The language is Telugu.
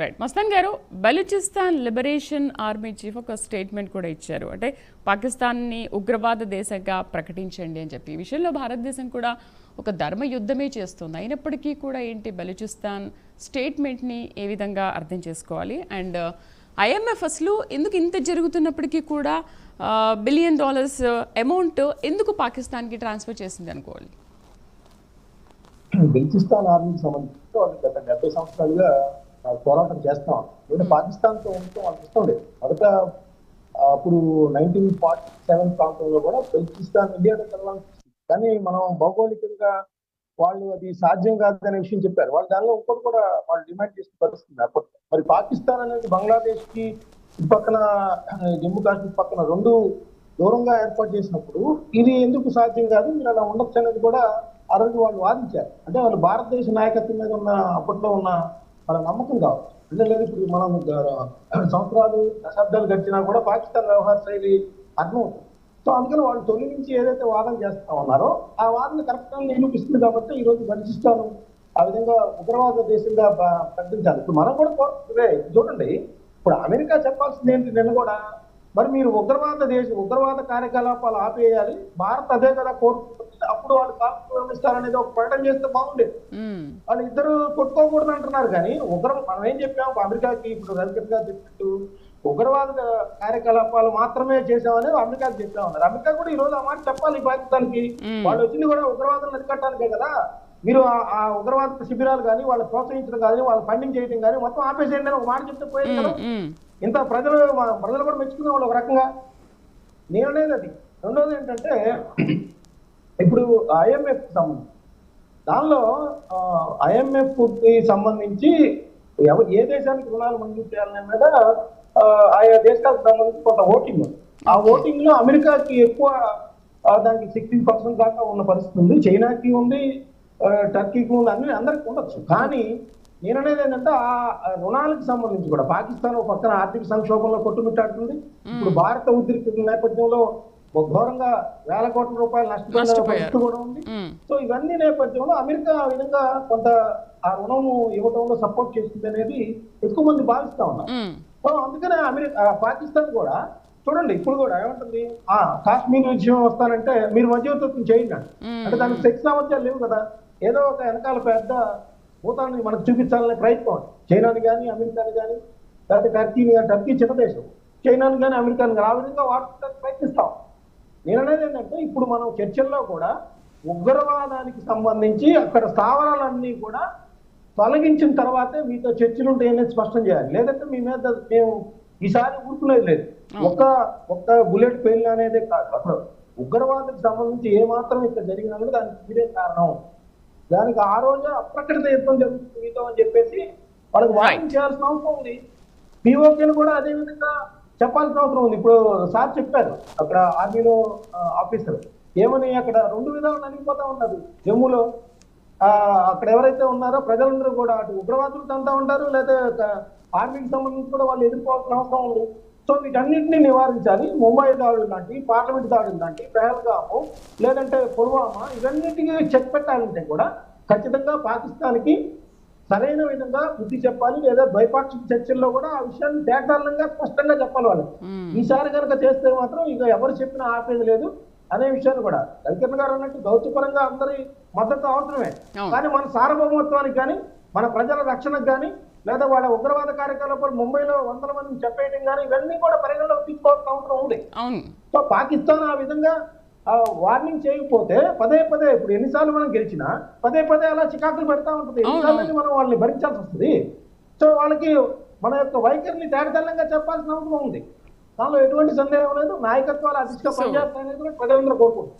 Right Mastan garu Balochistan liberation army chief ఒక స్టేట్మెంట్ కూడా ఇచ్చారు. అంటే పాకిస్తాన్ని ఉగ్రవాద దేశంగా ప్రకటించండి అని చెప్పి. ఈ విషయంలో భారతదేశం కూడా ఒక ధర్మ యుద్ధమే చేస్తుంది. అయినప్పటికీ కూడా ఏంటి బలూచిస్తాన్ స్టేట్మెంట్ని ఏ విధంగా అర్థం చేసుకోవాలి? అండ్ uh, ఐఎంఎఫ్ అసలు ఎందుకు ఇంత జరుగుతున్నప్పటికీ కూడా బిలియన్ డాలర్స్ అమౌంట్ ఎందుకు పాకిస్తాన్కి ట్రాన్స్ఫర్ చేసింది అనుకోవాలి? బెల్చిస్తాన్ ఆర్మీకి సంబంధించి గత డెబ్బై సంవత్సరాలుగా పోరాటం చేస్తాం. ఎందుకంటే పాకిస్తాన్తో ఉండటం వాళ్ళకి ఇష్టం లేదు. మొదట అప్పుడు నైన్టీన్ ఫార్టీ సెవెన్ ప్రాంతంలో కూడా బెల్చిస్తాన్ ఇండియాతో కలవాలనిపిస్తుంది కానీ మనం భౌగోళికంగా వాళ్ళు అది సాధ్యం కాదనే విషయం చెప్పారు. వాళ్ళు దానిలో ఇంకోటి కూడా వాళ్ళు డిమాండ్ చేసిన పరిస్థితుంది అప్పట్లో మరి పాకిస్తాన్ అనేది బంగ్లాదేశ్కి పక్కన జమ్మూ కాశ్మీర్ పక్కన రెండు దూరంగా ఏర్పాటు చేసినప్పుడు ఇది ఎందుకు సాధ్యం కాదు? మీరు అలా ఉండొచ్చు అనేది కూడా ఆ రోజు వాళ్ళు వాదించారు. అంటే వాళ్ళు భారతదేశ నాయకత్వం మీద ఉన్న అప్పట్లో ఉన్న వాళ్ళ నమ్మకం కావు అంటే ఇప్పుడు మనం సంవత్సరాలు దశాబ్దాలు గడిచినా కూడా పాకిస్తాన్ వ్యవహార శైలి అర్థమవుతుంది సో అందుకని వాళ్ళు తొలి నుంచి ఏదైతే వాదన చేస్తా ఉన్నారో ఆ వాదన కరెక్ట్ నిరూపిస్తుంది కాబట్టి ఈ రోజు బలిచిస్తాను ఆ విధంగా ఉగ్రవాద దేశంగా ప్రకటించాలి. ఇప్పుడు మనం కూడా చూడండి. ఇప్పుడు అమెరికా చెప్పాల్సింది ఏంటి నిన్న కూడా మరి మీరు ఉగ్రవాద దేశం ఉగ్రవాద కార్యకలాపాలు ఆపేయాలి. భారత్ అదే కదా కోరుకుంటుంది. అప్పుడు వాళ్ళు కాల్పులు విరమిస్తారనేది ఒక ప్రకటన చేస్తే బాగుండేది. వాళ్ళు ఇద్దరు కొట్టుకోకూడదు అంటున్నారు కానీ ఉగ్ర మనం ఏం చెప్పాము? అమెరికాకి ఇప్పుడు రవికిరణ్ గారు చెప్పినట్టు ఉగ్రవాద కార్యకలాపాలు మాత్రమే చేసామని అమెరికాకి చెప్పా ఉన్నారు అమెరికా కూడా ఈ రోజు ఆ మాట చెప్పాలి పాకిస్తాన్కి మ్మ్. వాళ్ళు వచ్చింది కూడా ఉగ్రవాదం అరికట్టడానికే కదా. మీరు ఆ- ఉగ్రవాద శిబిరాలు కానీ వాళ్ళు ప్రోత్సహించడం కానీ వాళ్ళు ఫండింగ్ చేయడం కానీ మొత్తం ఆపేసేయండి అని ఒక మాట చెప్తే పోయేది కదా. ఇంత ప్రజలు ప్రజలు కూడా మెచ్చుకునే వాళ్ళు ఒక రకంగా. నేను అనేది అది. రెండోది ఏంటంటే ఇప్పుడు ఐఎంఎఫ్ సంబంధించి. దానిలో ఐఎంఎఫ్కి సంబంధించి ఎవ- ఏ దేశానికి రుణాలు మంజూరు చేయాలనే మీద ఆయా దేశాలకు సంబంధించి కొంత ఓటింగ్. ఆ ఓటింగ్లో అమెరికాకి ఎక్కువ దానికి సిక్స్టీన్ పర్సెంట్ దాకా ఉన్న పరిస్థితి ఉంది. చైనాకి ఉంది. టర్కీకి ఉంది అన్ని అందరికి ఉండొచ్చు. కానీ నేను అనేది ఏంటంటే ఆ రుణాలకు సంబంధించి కూడా పాకిస్తాన్ ఒక పక్కన ఆర్థిక సంక్షోభంలో కొట్టుమిట్టాడుతుంది. ఇప్పుడు భారత ఉద్రిక్త నేపథ్యంలో ఒక ఘోరంగా వేల కోట్ల రూపాయలు నష్టపోయిన. పరిస్థితి కూడా ఉంది. సో ఇవన్నీ నేపథ్యంలో అమెరికా ఆ విధంగా కొంత ఆ రుణము ఇవ్వడంలో సపోర్ట్ చేస్తుంది అనేది ఎక్కువ మంది భావిస్తా ఉన్నారు. సో అందుకనే అమెరికా పాకిస్తాన్ కూడా చూడండి ఇప్పుడు కూడా ఏమంటుంది? ఆ కాశ్మీర్ విషయం వస్తానంటే మీరు మధ్యవర్తిత్వం చేయండి. అంటే దానికి శక్తి సామర్థ్యాలు లేవు కదా. ఏదో ఒక వెనకాల పెద్ద భూతాన్ని మనకు చూపించాలనే ప్రయత్నం. చైనాని కానీ అమెరికాని కానీ లేకపోతే టర్కీని కానీ టర్కీ చిన్న దేశం. చైనాని కానీ అమెరికాని కానీ ఆ విధంగా వాడుకోవడానికి ప్రయత్నిస్తాం. నేను అనేది ఏంటంటే ఇప్పుడు మనం చర్చల్లో కూడా ఉగ్రవాదానికి సంబంధించి అక్కడ స్థావరాలన్నీ కూడా తొలగించిన తర్వాతే మీతో చర్చలు ఉంటాయనేది స్పష్టం చేయాలి. లేదంటే మీ మీద మేము ఈసారి ఊరుకునేది లేదు. ఒక్క ఒక్క బుల్లెట్ పేల్ అనేది కాదు. అసలు ఉగ్రవాదానికి సంబంధించి ఏ మాత్రం ఇక్కడ జరిగినందుకు దానికి మీరే కారణం. దానికి ఆ రోజు అప్రకటిత యుద్ధం జరుగుతుంది మీతో అని చెప్పేసి వాళ్ళకి వార్నింగ్ చేయాల్సిన అవసరం ఉంది. పిఓకేను కూడా అదే విధంగా చెప్పాల్సిన అవసరం ఉంది. ఇప్పుడు సార్ చెప్పారు అక్కడ ఆర్మీలో ఆఫీసర్ ఏమని అక్కడ రెండు విధాలు నలిగిపోతా ఉన్నారు జమ్మూలో ఆ, అక్కడ ఎవరైతే ఉన్నారో ప్రజలందరూ కూడా అటు ఉగ్రవాదులు అంతా ఉంటారు లేదా ఆర్మీకి సంబంధించి కూడా వాళ్ళు ఎదుర్కోవాల్సిన అవసరం ఉంది. సో వీటన్నింటినీ నివారించాలి ముంబై దాడులు లాంటి పార్లమెంట్ దాడులు లాంటి పెహల్గాము లేదంటే పుల్వామా ఇవన్నిటికీ చెక్ పెట్టాలంటే కూడా ఖచ్చితంగా పాకిస్తాన్కి సరైన విధంగా బుద్ధి చెప్పాలి లేదా ద్వైపాక్షిక చర్చల్లో కూడా ఆ విషయాన్ని తేటాలంగా స్పష్టంగా చెప్పాలి వాళ్ళకి మ్మ్. ఈసారి కనుక చేస్తే మాత్రం ఇక ఎవరు చెప్పినా ఆపేది లేదు అనే విషయాన్ని కూడా రవికిరణ్ గారు అన్నట్టు దౌత్యపరంగా అందరి మద్దతు అవసరమే. కానీ మన సార్వభౌమత్వానికి కానీ మన ప్రజల రక్షణకు కానీ లేదా వాళ్ళ ఉగ్రవాద కార్యకలాపాలు ముంబైలో వందల మందిని చెప్పేయడం కానీ ఇవన్నీ కూడా పరిగణలోకి తీసుకోవాల్సిన అవసరం ఉంది. సో పాకిస్తాన్ ఆ విధంగా వార్నింగ్ చేయకపోతే పదే పదే ఇప్పుడు ఎన్నిసార్లు మనం గెలిచినా పదే పదే అలా చికాకులు పెడతా ఉంటుంది. ఎన్నిసార్లు మనం వాళ్ళని భరించాల్సి వస్తుంది. సో వాళ్ళకి మన యొక్క వైఖరిని తేడతెల్లంగా చెప్పాల్సిన అవసరం ఉంది. దానిలో ఎటువంటి సందేహం లేదు. నాయకత్వాలు అధిష్ట పనిచేస్తాయనేది కూడా ప్రజలందరూ కోరుకుంటున్నారు.